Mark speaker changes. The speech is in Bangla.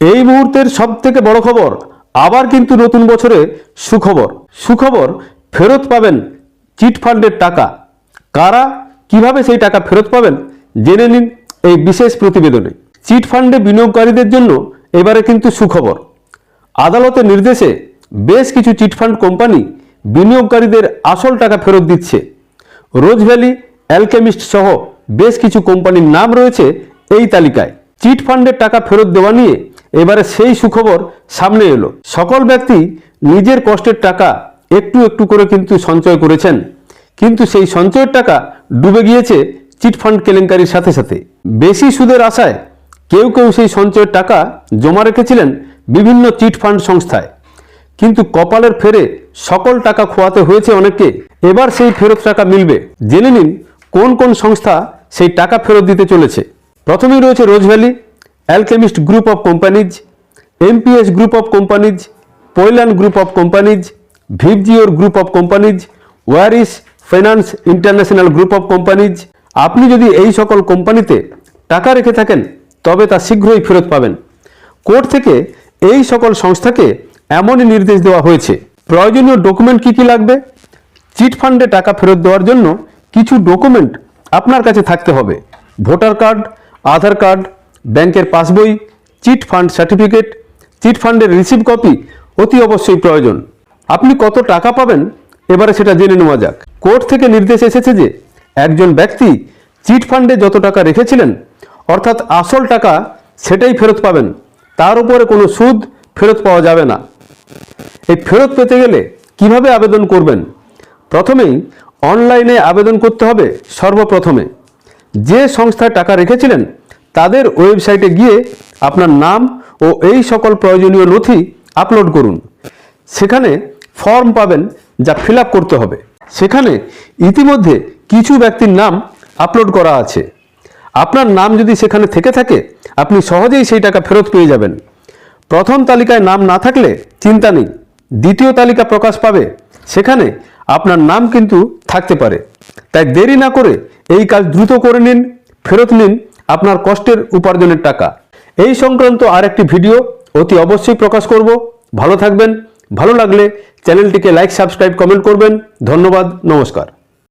Speaker 1: এই মুহূর্তের সব থেকে বড় খবর, আবার কিন্তু নতুন বছরে সুখবর। সুখবর, ফেরত পাবেন চিট ফান্ডের টাকা। কারা কীভাবে সেই টাকা ফেরত পাবেন, জেনে নিন এই বিশেষ প্রতিবেদনে। চিট ফান্ডে বিনিয়োগকারীদের জন্য এবারে কিন্তু সুখবর। আদালতের নির্দেশে বেশ কিছু চিটফান্ড কোম্পানি বিনিয়োগকারীদের আসল টাকা ফেরত দিচ্ছে। রোজ ভ্যালি, অ্যালকেমিস্ট সহ বেশ কিছু কোম্পানির নাম রয়েছে এই তালিকায়। চিট ফান্ডের টাকা ফেরত দেওয়া নিয়ে এবারে সেই সুখবর সামনে এলো। সকল ব্যক্তি নিজের কষ্টের টাকা একটু একটু করে কিন্তু সঞ্চয় করেছেন। কিন্তু সেই সঞ্চয়ের টাকা ডুবে গিয়েছে চিটফান্ড কেলেঙ্কারির সাথে সাথে। বেশি সুদের আশায় কেউ কেউ সেই সঞ্চয়ের টাকা জমা রেখেছিলেন বিভিন্ন চিটফান্ড সংস্থায়। কিন্তু কপালের ফেরে সকল টাকা খোয়াতে হয়েছে অনেককে। এবার সেই ফেরত টাকা মিলবে। জেনে নিন কোন কোন সংস্থা সেই টাকা ফেরত দিতে চলেছে। প্রথমেই রয়েছে Rose Valley Alchemist group of companies MPS group of companies Pailan group of companies Vibgyor group of companies Waris finance international group of companies আপনি যদি এই সকল কোম্পানিতে টাকা রেখে থাকেন, তবে তা শীঘ্রই ফেরত পাবেন। কোর্ট থেকে এই সকল সংস্থাকে এমনই নির্দেশ দেওয়া হয়েছে। প্রয়োজনীয় ডকুমেন্ট কি কি লাগবে? চিট ফান্ডে টাকা ফেরত দেওয়ার জন্য কিছু ডকুমেন্ট আপনার কাছে থাকতে হবে। ভোটার কার্ড, আধার কার্ড ব্যাংকের passbook, chit fund certificate, chit ফান্ডের রিসিভ কপি অতি অবশ্যই প্রয়োজন। আপনি কত টাকা পাবেন? এবারে সেটা জেনে নেওয়া যাক। কোর্ট থেকে নির্দেশ এসেছে যে, একজন ব্যক্তি চিট ফান্ডে যত টাকা রেখেছিলেন, অর্থাৎ আসল টাকা সেটাই ফেরত পাবেন। তার উপরে কোনো সুদ ফেরত পাওয়া যাবে না। এই ফেরত পেতে গেলে কীভাবে আবেদন করবেন? প্রথমেই অনলাইনে আবেদন করতে হবে সর্বপ্রথমে। যে সংস্থায় টাকা রেখেছিলেন তাদের ওয়েবসাইটে গিয়ে আপনার নাম ও এই সকল প্রয়োজনীয় নথি আপলোড করুন। সেখানে ফর্ম পাবেন যা ফিল করতে হবে। সেখানে ইতিমধ্যে কিছু ব্যক্তির নাম আপলোড করা আছে। আপনার নাম যদি সেখানে থেকে থাকে, আপনি সহজেই সেই টাকা ফেরত পেয়ে যাবেন। প্রথম তালিকায় নাম না থাকলে চিন্তা নেই। দ্বিতীয় তালিকা প্রকাশ পাবে। সেখানে আপনার নাম কিন্তু থাকতে পারে। তাই দেরি না করে এই কাজ দ্রুত করে নিন, ফেরত নিন আপনার কষ্টের উপার্জনের টাকা। এই সংক্রান্ত আরেকটি ভিডিও অতি অবশ্যই প্রকাশ করব। ভালো থাকবেন, ভালো লাগলে চ্যানেলটিকে লাইক সাবস্ক্রাইব কমেন্ট করবেন। ধন্যবাদ, নমস্কার।